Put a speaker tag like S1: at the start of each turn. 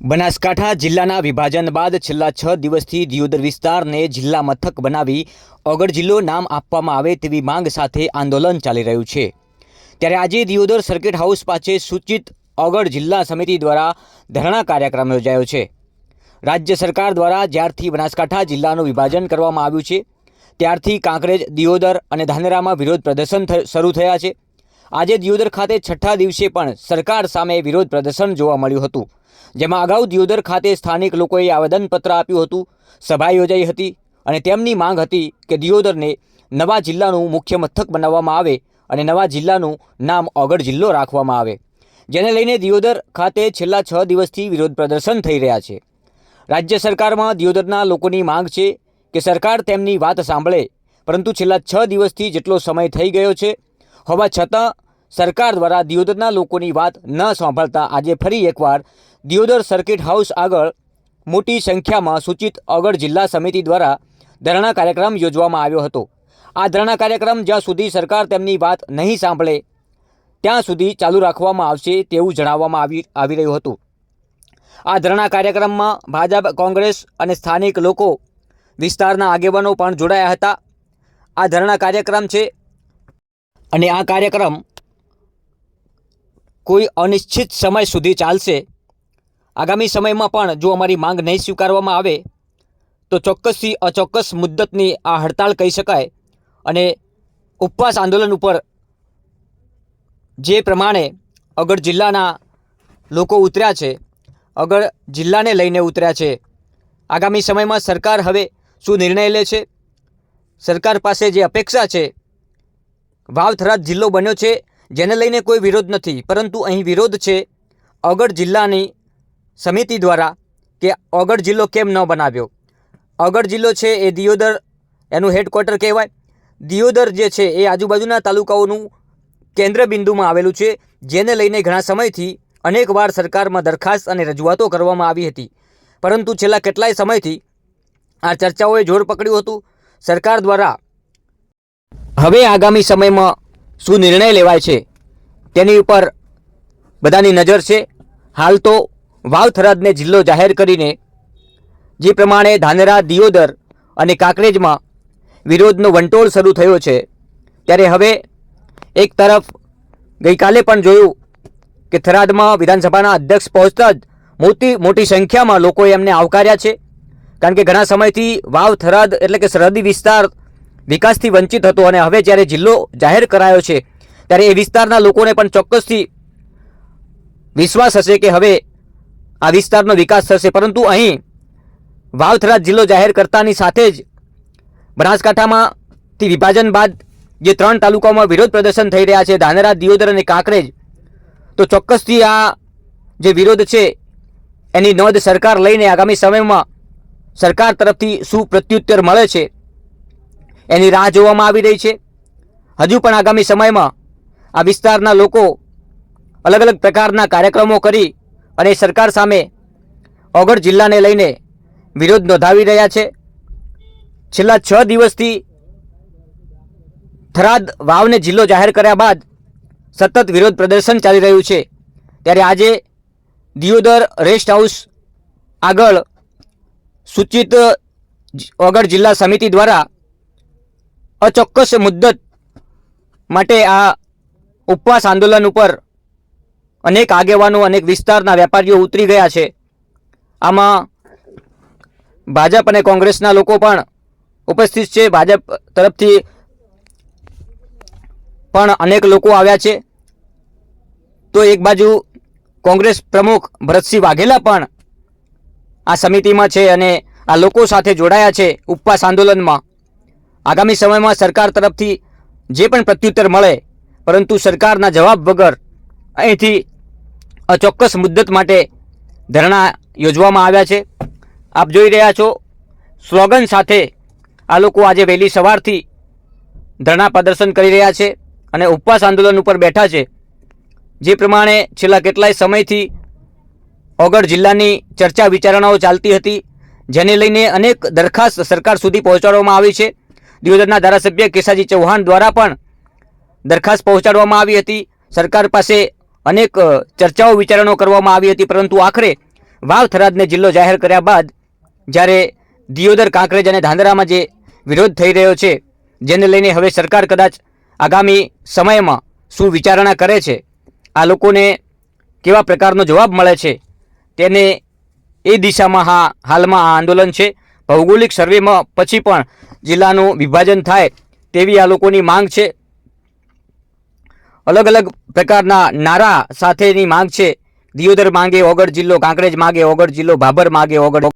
S1: બનાસકાંઠા જિલ્લાના વિભાજન બાદ છેલ્લા છ દિવસથી દિયોદર વિસ્તારને જિલ્લા મથક બનાવી ઓગળ જિલ્લો નામ આપવામાં આવે તેવી માંગ સાથે આંદોલન ચાલી રહ્યું છે. ત્યારે આજે દિયોદર સર્કિટ હાઉસ પાસે સૂચિત ઓગળ જિલ્લા સમિતિ દ્વારા ધરણા કાર્યક્રમ યોજાયો છે. રાજ્ય સરકાર દ્વારા જ્યારથી બનાસકાંઠા જિલ્લાનું વિભાજન કરવામાં આવ્યું છે, ત્યારથી કાંકરેજ, દિયોદર અને ધાનેરામાં વિરોધ પ્રદર્શન શરૂ થયા છે. આજે દિયોદર ખાતે છઠ્ઠા દિવસે પણ સરકાર સામે વિરોધ પ્રદર્શન જોવા મળ્યું હતું. જેમાં અગાઉ દિયોદર ખાતે સ્થાનિક લોકોએ આવેદનપત્ર આપ્યું હતું. સભા યોજાઈ હતી અને તેમની માંગ હતી કે દિયોદરને નવા જિલ્લાનું મુખ્ય મથક બનાવવામાં આવે અને નવા જિલ્લાનું નામ ઓગળ જિલ્લો રાખવામાં આવે, જેને લઈને દિયોદર ખાતે છેલ્લા છ દિવસથી વિરોધ પ્રદર્શન થઈ રહ્યા છે. રાજ્ય સરકારમાં દિયોદરના લોકોની માંગ છે કે સરકાર તેમની વાત સાંભળે, પરંતુ છેલ્લા છ દિવસથી જેટલો સમય થઈ ગયો છે, હોવા છતાં સરકાર દ્વારા દિયોદરના લોકોની વાત ન સાંભળતા આજે ફરી એકવાર દિયોદર સર્કિટ હાઉસ આગળ મોટી સંખ્યામાં સૂચિત અગર જિલ્લા સમિતિ દ્વારા ધરણા કાર્યક્રમ યોજવામાં આવ્યો હતો. આ ધરણા કાર્યક્રમ જ્યાં સુધી સરકાર તેમની વાત નહીં સાંભળે, ત્યાં સુધી ચાલુ રાખવામાં આવશે તેવું જણાવવામાં આવી આવી રહ્યું હતું. આ ધરણા કાર્યક્રમમાં ભાજપ, કોંગ્રેસ અને સ્થાનિક લોકો વિસ્તારના આગેવાનો પણ જોડાયા હતા. આ ધરણા કાર્યક્રમ છે અને આ કાર્યક્રમ કોઈ અનિશ્ચિત સમય સુધી ચાલશે આગામી સમયમાં પણ જો અમારી માંગ નહીં સ્વીકારવામાં આવે, તો ચોક્કસથી અચોક્કસ મુદ્દતની આ હડતાળ કહી શકાય અને ઉપવાસ આંદોલન ઉપર જે પ્રમાણે અગર જિલ્લાના લોકો ઉતર્યા છે, અગર જિલ્લાને લઈને ઉતર્યા છે, આગામી સમયમાં સરકાર હવે શું નિર્ણય લે છે? સરકાર પાસે જે અપેક્ષા છે, વાવ થરાદ જિલ્લો બન્યો છે, જેને લઈને કોઈ વિરોધ નથી, પરંતુ અહીં વિરોધ છે, અગર જિલ્લાની સમિતિ દ્વારા કે ઓગઢ જિલ્લો કેમ ન બનાવ્યો? અગર જિલ્લો છે એ દિયોદર એનું હેડક્વાર્ટર કહેવાય. દિયોદર જે છે એ આજુબાજુના તાલુકાઓનું કેન્દ્ર બિંદુમાં આવેલું છે, જેને લઈને ઘણા સમયથી અનેકવાર સરકારમાં દરખાસ્ત અને રજૂઆતો કરવામાં આવી હતી. પરંતુ છેલ્લા કેટલાય સમયથી આ ચર્ચાઓએ જોર પકડ્યું હતું. સરકાર દ્વારા હવે આગામી સમયમાં શું નિર્ણય લેવાય છે તેની ઉપર બધાની નજર છે. હાલ તો વાવ થરાદને જિલ્લો જાહેર કરીને જે પ્રમાણે ધાનેરા, દિયોદર અને કાંકરેજમાં વિરોધનો વંટોળ શરૂ થયો છે, ત્યારે હવે એક તરફ ગઈકાલે પણ જોયું કે થરાદમાં વિધાનસભાના અધ્યક્ષ પહોંચતા જ મોટી મોટી સંખ્યામાં લોકોએ એમને આવકાર્યા છે, કારણ કે ઘણા સમયથી વાવ થરાદ એટલે કે સરહદી વિસ્તાર વિકાસથી વંચિત હતો અને હવે જ્યારે જિલ્લો જાહેર કરાયો છે, ત્યારે એ વિસ્તારના લોકોને પણ ચોક્કસથી વિશ્વાસ હશે કે હવે આ વિસ્તારનો વિકાસ થશે. પરંતુ અહીં વાવથરા જિલ્લો જાહેર કરતાની સાથે જ બનાસકાંઠામાંથી વિભાજન બાદ જે ત્રણ તાલુકાઓમાં વિરોધ પ્રદર્શન થઈ રહ્યા છે, ધાનેરા, દિયોદર અને કાંકરેજ, તો ચોક્કસથી આ જે વિરોધ છે, એની નોંધ સરકાર લઈને આગામી સમયમાં સરકાર તરફથી શું પ્રત્યુત્તર મળે છે, એની રાહ જોવામાં આવી રહી છે. હજુ પણ આગામી સમયમાં આ વિસ્તારના લોકો અલગ અલગ પ્રકારના કાર્યક્રમો કરી અને સરકાર સામે ઓગળ જિલ્લાને લઈને વિરોધ નોંધાવી રહ્યા છે. છેલ્લા છ દિવસથી થરાદ વાવને જિલ્લો જાહેર કર્યા બાદ સતત વિરોધ પ્રદર્શન ચાલી રહ્યું છે. ત્યારે આજે દિયોદર રેસ્ટ હાઉસ આગળ સૂચિત ઓગળ જિલ્લા સમિતિ દ્વારા અચોક્કસ મુદ્દત માટે આ ઉપવાસ આંદોલન ઉપર અનેક આગેવાનો, અનેક વિસ્તારના વેપારીઓ ઉતરી ગયા છે. આમાં ભાજપ અને કોંગ્રેસના લોકો પણ ઉપસ્થિત છે. ભાજપ તરફથી પણ અનેક લોકો આવ્યા છે. તો એક બાજુ કોંગ્રેસ પ્રમુખ ભરતસિંહ વાઘેલા પણ આ સમિતિમાં છે અને આ લોકો સાથે જોડાયા છે ઉપવાસ આંદોલનમાં. આગામી સમયમાં સરકાર તરફથી જે પણ પ્રત્યુત્તર મળે, પરંતુ સરકારના જવાબ વગર અહીંથી અચોક્કસ મુદ્દત માટે ધરણા યોજવામાં આવ્યા છે. આપ જોઈ રહ્યા છો, સ્લોગન સાથે આ લોકો આજે વહેલી સવારથી ધરણા પ્રદર્શન કરી રહ્યા છે અને ઉપવાસ આંદોલન ઉપર બેઠા છે. જે પ્રમાણે છેલ્લા કેટલાય સમયથી ઓગળ જિલ્લાની ચર્ચા વિચારણાઓ ચાલતી હતી, જેને લઈને અનેક દરખાસ્ત સરકાર સુધી પહોંચાડવામાં આવી છે. દિયોદરના ધારાસભ્ય કેસાજી ચૌહાણ દ્વારા પણ દરખાસ્ત પહોંચાડવામાં આવી હતી. સરકાર પાસે અનેક ચર્ચાઓ, વિચારણાઓ કરવામાં આવી હતી, પરંતુ આખરે વાવ થરાદને જિલ્લો જાહેર કર્યા બાદ જ્યારે દિયોદર, કાંકરેજ અને ધાંધરામાં જે વિરોધ થઈ રહ્યો છે, જેને લઈને હવે સરકાર કદાચ આગામી સમયમાં શું વિચારણા કરે છે, આ લોકોને કેવા પ્રકારનો જવાબ મળે છે, તેને એ દિશામાં હા, હાલમાં આ આંદોલન છે. ભૌગોલિક સર્વેમાં પછી પણ જિલ્લાનું વિભાજન થાય તેવી આ લોકોની માંગ છે. અલગ અલગ પ્રકારના નારા સાથેની માંગ છે. દિયોદર માંગે ઓગળ જિલ્લો, કાંકરેજ માંગે ઓગળ જિલ્લો, ભાભર માંગે ઓગળ